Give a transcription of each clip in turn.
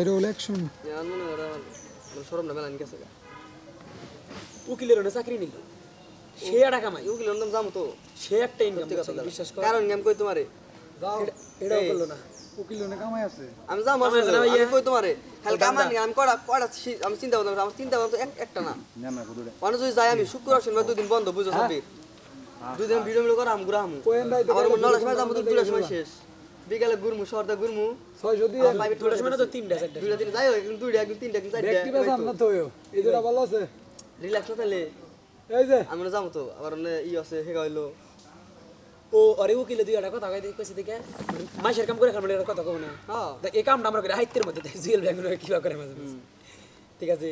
Election এখন মনে করো আমার সরমটা মেলান গেছে গা। উকিলের ওনে চাকরি নিল সে টাকা কামাই ইউকিল অন্যম যাব তো সে একটা ইনকাম সত্যি কথা বিশ্বাস কর কারণ আমি কই তোমারে যাও এটা- এটাও করল না উকিল অনেক কামাই আছে আমি আমার জানা আমি। কই তোমারে খালি কামান। আমি আমি চিন্তা করতাম আমার চিন্তা করতাম এক একটা না না না গুদুরে যদি যাই আমি শুক্রবার শনিবার দুদিন বন্ধ বুঝো দুদিন ভিডিও মিলে করে আম ঘুরা আমু দুটো সময়। শেষ বিকালে ছয়শো দিয়ে সময় তো তিনটা চারটা দুইটা তিনটা যাই হোক দুইটা একদিন তিনটা একদিন ব্যক্তি বেশ আপনার তো এই যেটা ভালো আছে। রিল্যাক্স না তাহলে এই যে। আমরা যাব তো আবার অন্য ই আছে হেগা হইল ও আরে কথা কই কইছে দেখে। মাসের কাম করে খাবার কথা না। হ্যাঁ। দেখ এই কামটা আমরা করে হাইতের মধ্যে দেখ জুয়েল ব্যাংক কিবা করে মাঝে ঠিক আছে।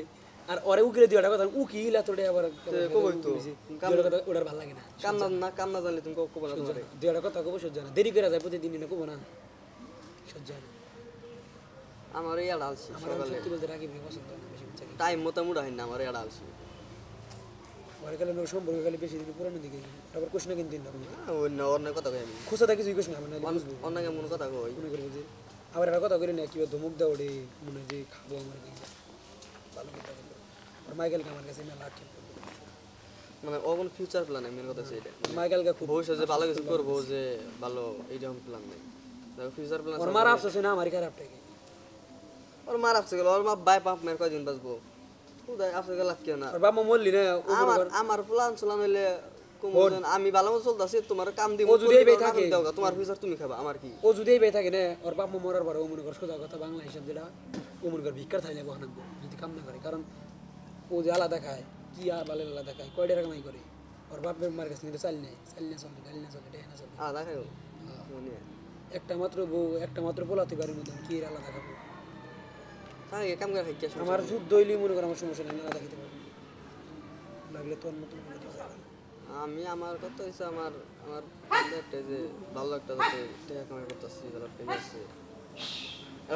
আর ওরে উকিলে একটা কথা উকিল এতটা আবার কবই তো। ওটার ভালো লাগে না। কাম না। না কাম না জানলে তুমি কব না দুই একটা কথা কব সহ্য না। দেরি করে যায় প্রতিদিন না কব না। সহ্য হয় না। আমার এই সকালে। সত্যি বলতে ভাই পছন্দ না কি টাইম মতো মুড়া হয় না আমার এই আলছি পরে গেলে নয় সম্পর্ক গেলে বেশি দিন পুরানো দিকে তারপর কোশ্চেন কিন্তু দিন রকম অন্য অন্য কথা কই আমি খুশা থাকি আমার নাহলে বুঝব। অন্য কেমন কথা কই। আবার একটা কথা করি না কিবা ধমক দাও রে মনে হয় যে খাব আমার দিয়ে আর মাইকেলকে আমার কাছে মেলা মানে ফিউচার প্ল্যান মেন কথা সেটা মাইকেলকে খুব ভবিষ্যতে ভালো কিছু করব যে ভালো এইরকম প্ল্যান নেই। ফিউচার প্ল্যান ওর মারা আফসোস হয় না আমারই খারাপটাকে ওর মার গেল ওর বাই কয়দিন বাঁচবো? আপসে গেল কেউ না। মরলি না আমার আমার প্ল্যান চলান হইলে আমি ভালো মতো চলতেছি তোমার কাম দিব ও যদি এই বেই থাকে। তোমার ফিউচার তুমি খাবা আমার কি? ও যদি এই থাকে না ওর বাপ মা মরার পরে ও মনে কর সোজা কথা বাংলা হিসাব যেটা ও মনে কর ভিক্ষার থাইলে যদি কাম না করে। কারণ ও যে আলাদা খায় কি আর বালে আলাদা খায়? কয়টা কামাই করে? ওর বাপ মার কাছে কিন্তু চাল নেই চাল না চলে গালি না চলে না চলে আলাদা একটা মাত্র বউ একটা মাত্র পোলাতে পারি মতন কি এর আলাদা খাব? আমার যুদ্ধ হইলে মনে করো আমার সমস্যা নেই আমি আলাদা খেতে পারব। লাগলে তোর মতন। আমি আমার কথা হচ্ছে আমার আমার একটা যে ভালো একটা টাকা কামাই করতেছি ভালো আছে একটা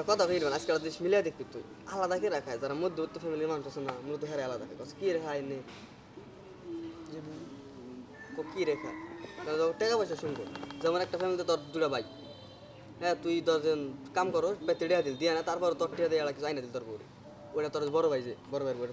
কথা কইল না আজকাল দেশ মিলিয়ে দেখবি তুই। আলাদা কে রাখায় যারা মধ্যবিত্ত ফ্যামিলির মানুষ আছে না, মূলত হারে আলাদা খায়। কি রেখায় নে কি রেখা টাকা পয়সা শুনব। যেমন একটা ফ্যামিলিতে তোর দুটা ভাই। হ্যাঁ তুই দশজন কাম করো বা তেড়িয়া দিল, দিয়া না তারপর তোর টিয়া দিয়ে কিছু আইনা দিল তোর বউরে। ওটা তোর বড় ভাই যে, বড় ভাইয়ের বউরে।